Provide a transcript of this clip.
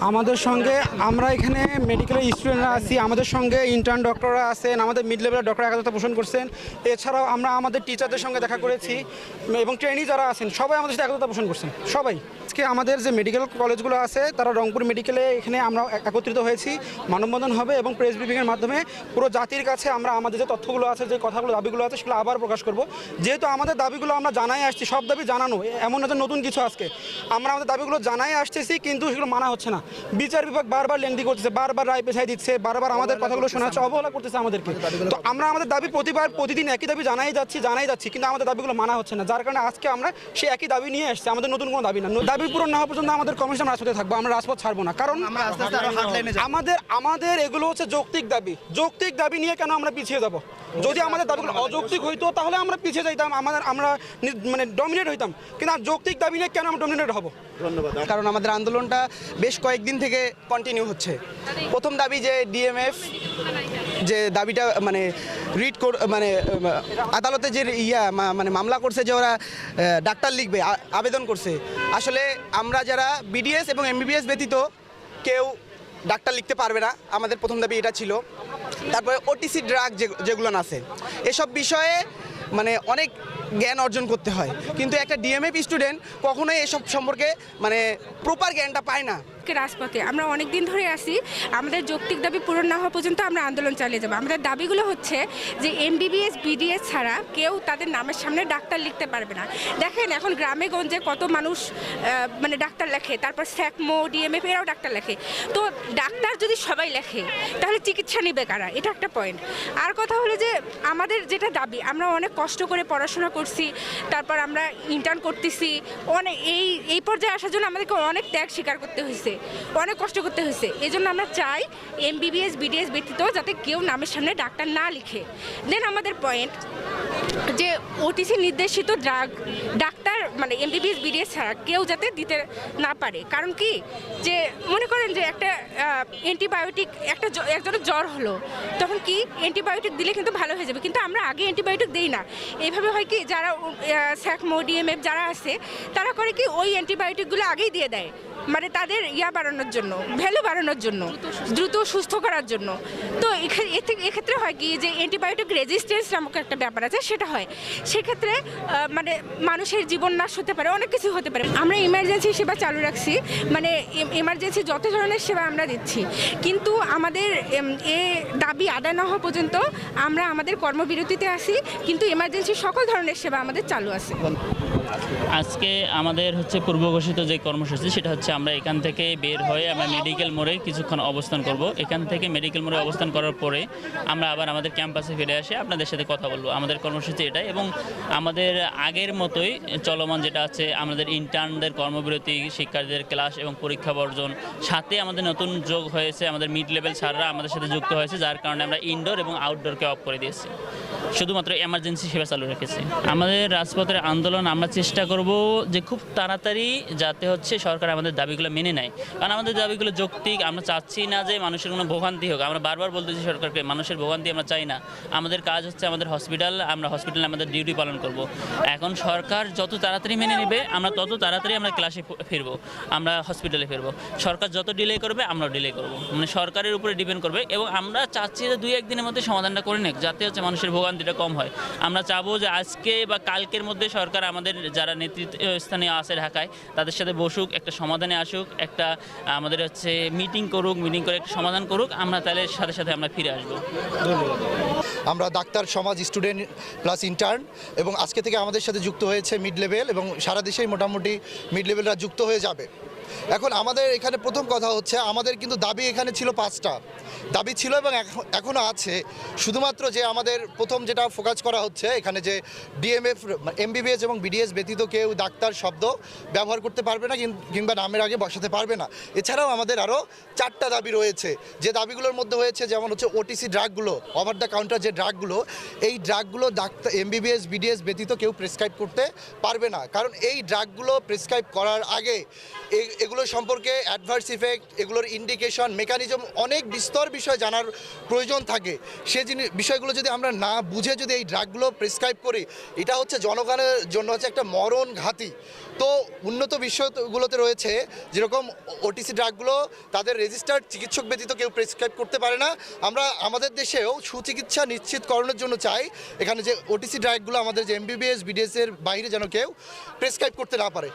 আমাদের সঙ্গে আমরা এখানে মেডিকেলের স্টুডেন্টরা আছি, আমাদের সঙ্গে ইন্টার্ন ডক্টররা আছেন, আমাদের মিড লেভেলের ডক্টর একাদতা পোষণ করছেন। এছাড়াও আমরা আমাদের টিচারদের সঙ্গে দেখা করেছি এবং ট্রেনি যারা আছেন, সবাই আমাদের সাথে একতা পোষণ করছেন, সবাই। আজকে আমাদের যে মেডিকেল কলেজগুলো আছে, তারা রংপুর মেডিকেলে এখানে আমরা একত্রিত হয়েছি, মানববন্ধন হবে এবং প্রেস ব্রিফিংয়ের মাধ্যমে পুরো জাতির কাছে আমরা আমাদের যে তথ্যগুলো আছে, যে কথাগুলো, দাবিগুলো আছে, সেগুলো আবার প্রকাশ করব। যেহেতু আমাদের দাবিগুলো আমরা জানাই আসছি, সব দাবি জানানো, এমন যে নতুন কিছু আজকে। আমরা আমাদের দাবিগুলো জানাই আসতেছি, কিন্তু সেগুলো মানা হচ্ছে না। বিচার বিভাগ বারবার লেন্দি করতেছে বারবার রায় পেছাই দিচ্ছে বারবার আমাদের কথাগুলো শোনাচ্ছে অবহেলা করতেছে আমাদেরকে। তো আমরা আমাদের দাবি প্রতিবার প্রতিদিন একই দাবি জানাই যাচ্ছি জানাই যাচ্ছি কিন্তু আমাদের দাবিগুলো মানা হচ্ছে না। যার কারণে আজকে আমরা সেই একই দাবি নিয়ে আসছি আমাদের নতুন কোনো দাবি না। দাবি পূরণ না হওয়া পর্যন্ত আমাদের কমিশন রাজপথে থাকব আমরা রাজপথ ছাড়বো না। কারণ আমাদের আমাদের এগুলো হচ্ছে যৌক্তিক দাবি। যৌক্তিক দাবি নিয়ে কেন আমরা পিছিয়ে যাব? যদি আমাদের দাবিগুলো অযৌক্তিক হইতো তাহলে আমরা পিছিয়ে যাইতাম আমাদের আমরা মানে ডমিনেট হইতাম। কিন্তু আর যৌক্তিক দাবি নিয়ে কেন আমরা ডমিনেট হব? কারণ আমাদের আন্দোলনটা বেশ কয়েকদিন থেকে কন্টিনিউ হচ্ছে। প্রথম দাবি যে ডিএমএফ যে দাবিটা মানে রিড মানে আদালতে যে ইয়া মানে মামলা করছে যে ওরা ডাক্তার লিখবে আবেদন করছে। আসলে আমরা যারা বিডিএস এবং এমবিবিএস ব্যতীত কেউ ডাক্তার লিখতে পারবে না। আমাদের প্রথম দাবি এটা ছিল। তারপরে ওটিসি ড্রাগ যেগুলো আছে, এসব বিষয়ে মানে অনেক জ্ঞান অর্জন করতে হয়। কিন্তু একটা ডিএমএফ স্টুডেন্ট কখনোই এসব সম্পর্কে মানে প্রপার জ্ঞানটা পায় না। আজকে রাজপথে। আমরা অনেক দিন ধরে আসি আমাদের যৌক্তিক দাবি পূরণ না হওয়া পর্যন্ত আমরা আন্দোলন চালিয়ে যাব। আমাদের দাবিগুলো হচ্ছে যে এমবিবিএস বিডিএস ছাড়া কেউ তাদের নামের সামনে ডাক্তার লিখতে পারবে না। দেখেন, এখন গ্রামে গঞ্জে কত মানুষ মানে ডাক্তার লেখে, তারপর স্যাকমো ডিএমএফ এরাও ডাক্তার লেখে। তো ডাক্তার যদি সবাই লেখে, তাহলে চিকিৎসা নেবে কারা? এটা একটা পয়েন্ট আর কথা হলো যে আমাদের যেটা দাবি, আমরা অনেক কষ্ট করে পড়াশোনা করছি, তারপর আমরা ইন্টার্ন করতেছি অনেক এই এই পর্যায়ে আসার জন্য আমাদেরকে অনেক ত্যাগ স্বীকার করতে হয়েছে। অনেক কষ্ট করতে হয়েছে। এই জন্য আমরা চাই এমবিবিএস বিডিএস ব্যতীত যাতে কেউ নামের সামনে ডাক্তার না লিখে। দেন আমাদের পয়েন্ট যে ওটিসি নির্দেশিত ড্রাগ ডাক্তার মানে এমবিবিএস বিডিএস ছাড়া কেউ যাতে দিতে না পারে। কারণ কি? যে মনে করেন যে একটা অ্যান্টিবায়োটিক একটা একজনের জ্বর হলো, তখন কি অ্যান্টিবায়োটিক দিলে কিন্তু ভালো হয়ে যাবে। কিন্তু আমরা আগে অ্যান্টিবায়োটিক দিই না। এইভাবে হয় কি? যারা স্যাকমো ডিএমএফ যারা আছে, তারা করে কি ওই অ্যান্টিবায়োটিকগুলো আগেই দিয়ে দেয়। মানে তাদের ইয়া বাড়ানোর জন্য ভ্যালু বাড়ানোর জন্য, দ্রুত সুস্থ করার জন্য। তো এক্ষেত্রে হয় কি যে অ্যান্টিবায়োটিক রেজিস্ট্যান্স নামক একটা ব্যাপার আছে, সেটা হয়। সেক্ষেত্রে মানে মানুষের জীবন নাশ হতে পারে, অনেক কিছু হতে পারে। আমরা ইমার্জেন্সি সেবা চালু রাখছি মানে ইমার্জেন্সি যত ধরনের সেবা আমরা দিচ্ছি, কিন্তু আমাদের এ দাবি আদায় না হওয়া পর্যন্ত আমরা আমাদের কর্মবিরতিতে আসি কিন্তু ইমার্জেন্সি সকল ধরনের সেবা আমাদের চালু আছে। আজকে আমাদের হচ্ছে পূর্ব ঘোষিত যে কর্মসূচি, সেটা হচ্ছে আমরা এখান থেকে বের হয়ে আমরা মেডিকেল মোড়ে কিছুক্ষণ অবস্থান করব। এখান থেকে মেডিকেল মোড়ে অবস্থান করার পরে আমরা আবার আমাদের ক্যাম্পাসে ফিরে আসে, আপনাদের সাথে কথা বলব। আমাদের কর্মসূচি এটাই এবং আমাদের আগের মতোই চলমান যেটা আছে, আমাদের ইন্টার্নদের কর্মবিরতি, শিক্ষার্থীদের ক্লাস এবং পরীক্ষা বর্জন, সাথে আমাদের নতুন যোগ হয়েছে আমাদের মিড লেভেল স্যাররা আমাদের সাথে যুক্ত হয়েছে, যার কারণে আমরা ইনডোর এবং আউটডোরকে অফ করে দিয়েছি। শুধুমাত্র এমার্জেন্সি সেবা চালু রেখেছি। আমাদের রাজপথের আন্দোলন আমরা চেষ্টা করব যে খুব তাড়াতাড়ি যাতে হচ্ছে সরকার আমাদের দাবিগুলো মেনে নেয়। কারণ আমাদের দাবিগুলো যৌক্তিক, আমরা চাচ্ছি না যে মানুষের কোনো ভোগান্তি হোক। আমরা বারবার বলতেছি সরকারকে, মানুষের ভোগান্তি আমরা চাই না। আমাদের কাজ হচ্ছে আমাদের হসপিটাল, আমরা হসপিটালে আমাদের ডিউটি পালন করব। এখন সরকার যত তাড়াতাড়ি মেনে নেবে, আমরা তত তাড়াতাড়ি আমরা ক্লাসে ফিরবো, আমরা হসপিটালে ফিরবো। সরকার যত ডিলে করবে, আমরাও ডিলে করব। মানে সরকারের উপরে ডিপেন্ড করবে এবং আমরা চাচ্ছি যে দুই একদিনের মধ্যে সমাধানটা করে নেক, যাতে হচ্ছে মানুষের ভোগান্তিটা কম হয়। আমরা চাবো যে আজকে বা কালকের মধ্যে সরকার আমাদের যারা নেতৃত্ব স্থানে আছে ঢাকায়, তাদের সাথে বসুক, একটা সমাধানে আসুক, একটা, আমাদের হচ্ছে মিটিং করুক মিটিং করে একটা সমাধান করুক, আমরা তাহলে সাথে সাথে আমরা ফিরে আসব। আমরা ডাক্তার সমাজ স্টুডেন্ট প্লাস ইন্টার্ন এবং আজকে থেকে আমাদের সাথে যুক্ত হয়েছে মিড লেভেল এবং সারা দেশেই মোটামুটি মিড লেভেলরা যুক্ত হয়ে যাবে। এখন আমাদের এখানে প্রথম কথা হচ্ছে, আমাদের কিন্তু দাবি এখানে ছিল পাঁচটা। দাবি ছিল এবং এখন- এখনও আছে। শুধুমাত্র যে আমাদের প্রথম যেটা ফোকাস করা হচ্ছে, এখানে যে ডিএমএফ এমবিবিএস এবং বিডিএস ব্যতীত কেউ ডাক্তার শব্দ ব্যবহার করতে পারবে না কিংবা নামের আগে বসাতে পারবে না। এছাড়াও আমাদের আরও চারটা দাবি রয়েছে। যে দাবিগুলোর মধ্যে হয়েছে যেমন হচ্ছে ওটিসি ড্রাগগুলো ওভার দ্য কাউন্টার যে ড্রাগগুলো এই ড্রাগগুলো ডাক্তার এমবিবিএস বিডিএস ব্যতীত কেউ প্রেসক্রাইব করতে পারবে না। কারণ এই ড্রাগগুলো প্রেসক্রাইব করার আগে এগুলো সম্পর্কে অ্যাডভার্স ইফেক্ট এগুলোর ইন্ডিকেশন মেকানিজম অনেক বিস্তর বিষয় জানার প্রয়োজন থাকে। সে জিনিস বিষয়গুলো যদি আমরা না বুঝে যদি এই ড্রাগগুলো প্রেসক্রাইব করি, এটা হচ্ছে জনগণের জন্য হচ্ছে একটা মরণ ঘাতি তো উন্নত বিশ্বগুলোতে রয়েছে, যেরকম ওটিসি ড্রাগগুলো তাদের রেজিস্টার্ড চিকিৎসক ব্যতীত কেউ প্রেসক্রাইব করতে পারে না। আমরা আমাদের দেশেও সুচিকিৎসা নিশ্চিতকরণের জন্য চাই, এখানে যে ওটিসি ড্রাগগুলো আমাদের যে এমবিবিএস বিডিএসের বাইরে যেন কেউ প্রেসক্রাইব করতে না পারে।